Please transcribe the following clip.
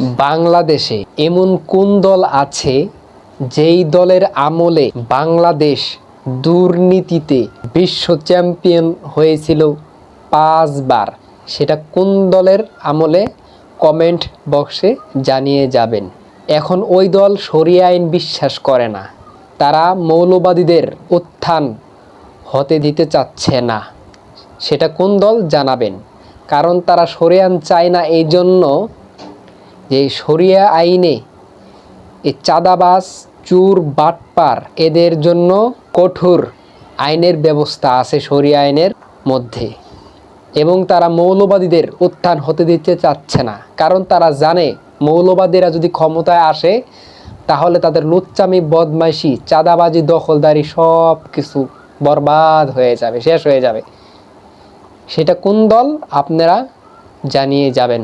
বাংলাদেশে এমন কোন দল আছে যেই দলের আমলে বাংলাদেশ দুর্নীতিতে বিশ্ব চ্যাম্পিয়ন হয়েছিল পাঁচবার? সেটা কোন দলের আমলে? কমেন্ট বক্সে জানিয়ে যাবেন। এখন ওই দল সরিয়ে আইন বিশ্বাস করে না। তারা মৌলবাদীদের উত্থান হতে দিতে চাচ্ছে না। সেটা কোন দল জানাবেন? কারণ তারা সরিয়ান চায় না এই জন্য যে শরিয়া আইনে এই চাঁদাবাজ, চুর, বাটপার এদের জন্য কঠোর আইনের ব্যবস্থা আছে শরিয়া আইনের মধ্যে এবং তারা মৌলবাদীদের উত্থান হতে দিতে চাচ্ছে না। কারণ তারা জানে মৌলবাদীরা যদি ক্ষমতায় আসে, তাহলে তাদের লুচ্চামি, বদমাইশি, চাঁদাবাজি, দখলদারি সব কিছু বরবাদ হয়ে যাবে, শেষ হয়ে যাবে। সেটা কোন দল? আপনারা জানিয়ে যাবেন।